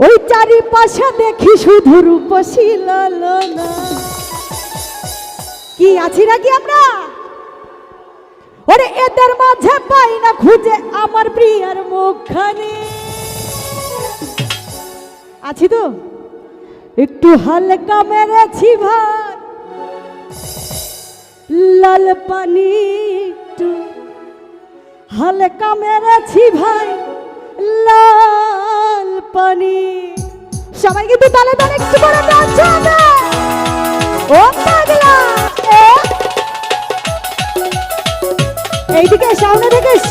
ওই চারিপাশে দেখি শুধু রূপসী লালনা। কি আছি নাকি আমরা? ওরে এদের মাঝে পাই না খুঁজে আমার প্রিয়ার মুখখানে। আছি তো? একটু হালকা মেরেছি ভাই লাল পানি একটু হালকা মেরেছি ভাই। লাল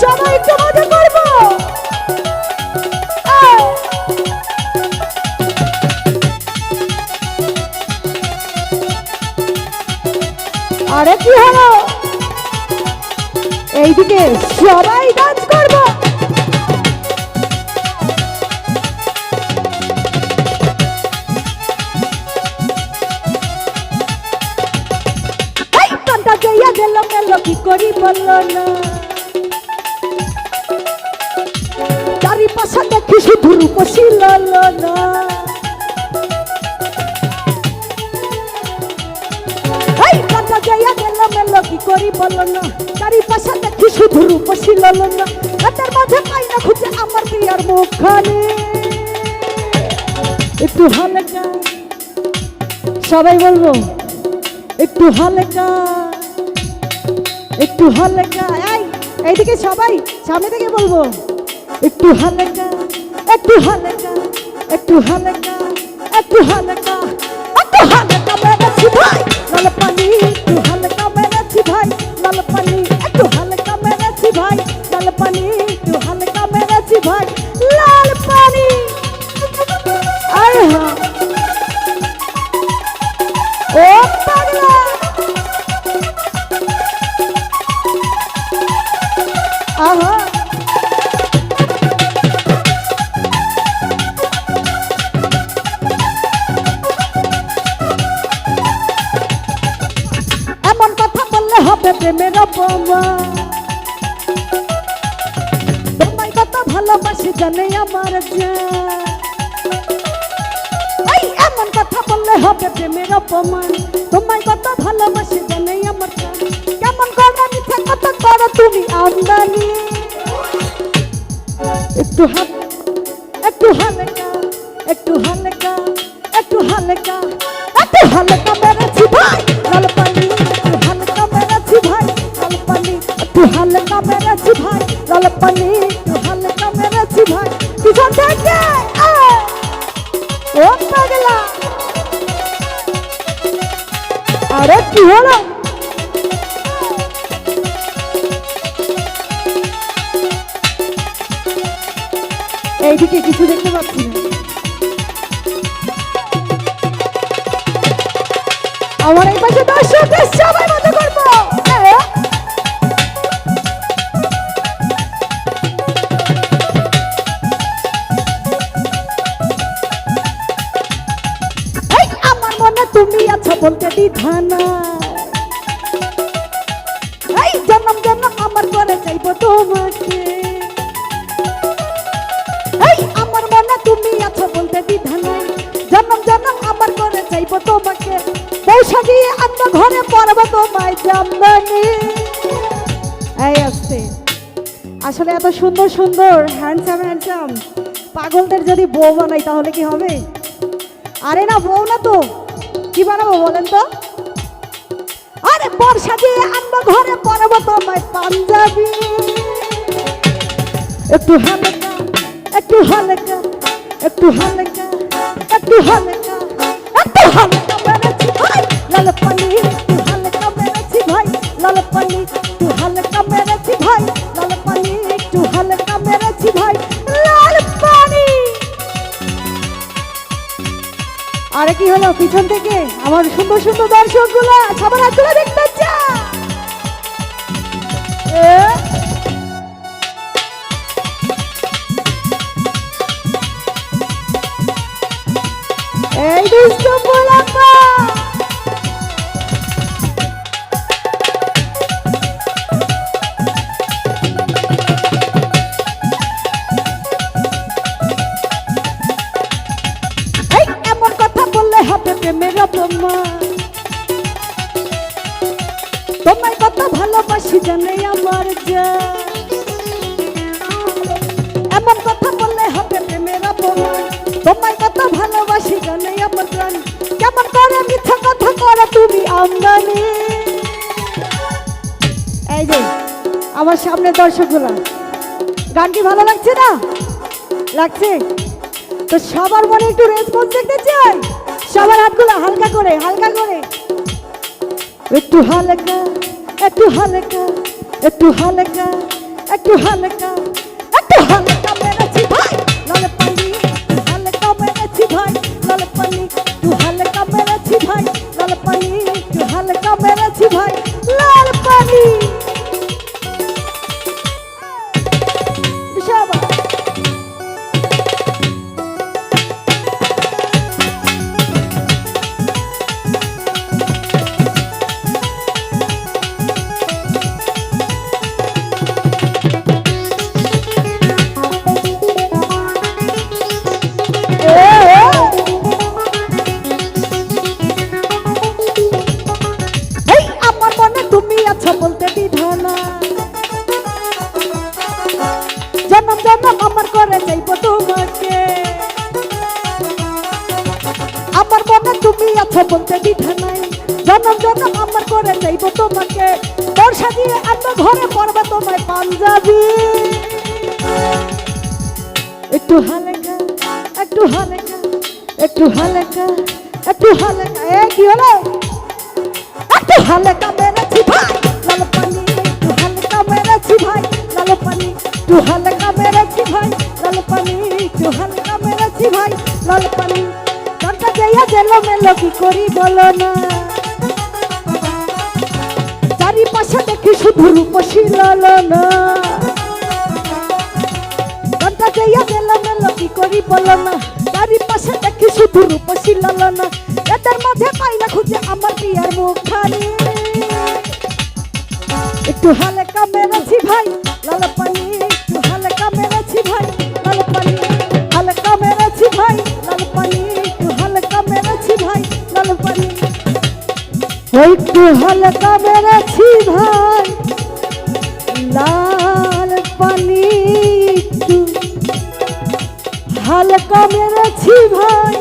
সবাই একটু মজা করব। আরে কি হলো? এইদিকে সবাই ডান্স করব। কি করি বলল না। রূপসী লাল না এই কানটা যাইয়া গেল গেল কি করি না খুঁজে একটু সবাই বলব একটু হালকা একটু হালকা এই এইদিকে সবাই, সামনে থেকে বলব। একটু হালকা। একটু হালকা একটু হালকা একটু হালকা একটু হালকা মেরেছি ভাই লাল পানি। জানে আমার এই এমন কথা বললে হবে প্রেমের অপমান। তোমায় কত ভালোবাসি জানে আমার। কেমন করে মিথ্যা কথা করো তুমি আমদানি। একটু হাত একটু হালকা একটু হালকা একটু হালকা একটু হালকা মেরেছি ভাই। লাল পানি একটু হালকা মেরেছি ভাই। লাল পানি একটু হালকা মেরেছি ভাই। লাল কি হলো? এইদিকে কিছু দেখতে পাচ্ছি না। আমার এই পাশে দর্শক সবাই বলতে দ্বিধানা এই জন্ম জন্ম আমার করে চাইব তোমাকে। এই আমার মনে তুমি আছো বলতে দ্বিধা নাই। জন্ম জন্ম আমার করে চাইব তোমাকে। পয়সা দিয়ে আমরা ঘরে পড়ব তোমায় জামদানি। এই আসছে আসলে এত সুন্দর সুন্দর হ্যান্ডসাম হ্যান্ডসাম পাগলদের যদি বউ বানাই তাহলে কি হবে? আরে না, বউ না তো। কি বানাবো বলেন তো? আরে বর্ষা দিয়ে আমরা ঘরে পড়ব তোমায় পাঞ্জাবি। একটু হালকা একটু হালকা একটু হালকা একটু হালকা একটু হালকা মেরেছি ভাই। লাল পানি একটু হালকা ভাই, লাল পানি একটু হালকা মেরেছি ভাই, লাল পানি একটু হালকা মেরেছি ভাই। আরে কি হলো পিছন থেকে? আমার সুন্দর সুন্দর দর্শকগুলো সবার হাতগুলো দেখতে চা আমদানি। এই যে, আমার সামনে দর্শকগুলা, গান কি ভালো লাগছে না? লাগছে? তো সবার মনে একটু রেসপন্স দেখতে চাই। সবার হাতগুলো হালকা করে হালকা করে। একটু হালকা একটু হালকা একটু হালকা একটু হালকা। জন্ম জন্ম আমার করে যাইব তোমাকে। আমার মনে তুমি আছো বলতে বিধানাই জন্ম জন্ম আমার করে যাইব তোমাকে। বর্ষা দিয়ে আনব ঘরে পড়বে তোমায় পাঞ্জাবি। একটু হালকা একটু হালকা একটু হালকা একটু হালকা। এ, কি হলো? একটু হালকা পানি একটু হালকা মেরেছি ভাই লাল পানি কানটা যাইয়া গেল মেলো কি করি বলো না। চারিপাশে দেখি শুধু রূপসী লালনা। কানটা যাইয়া গেল মেলো কি করি বলো না। চারিপাশে দেখি শুধু রূপসী লালনা। এদের মাঝে পাই না খুঁজে আমার বিয়ার মুখানি একটু হালকা মেরেছি ভাই হালকা মেরেছি ভাই। লাল পানি হালকা মেরেছি ভাই।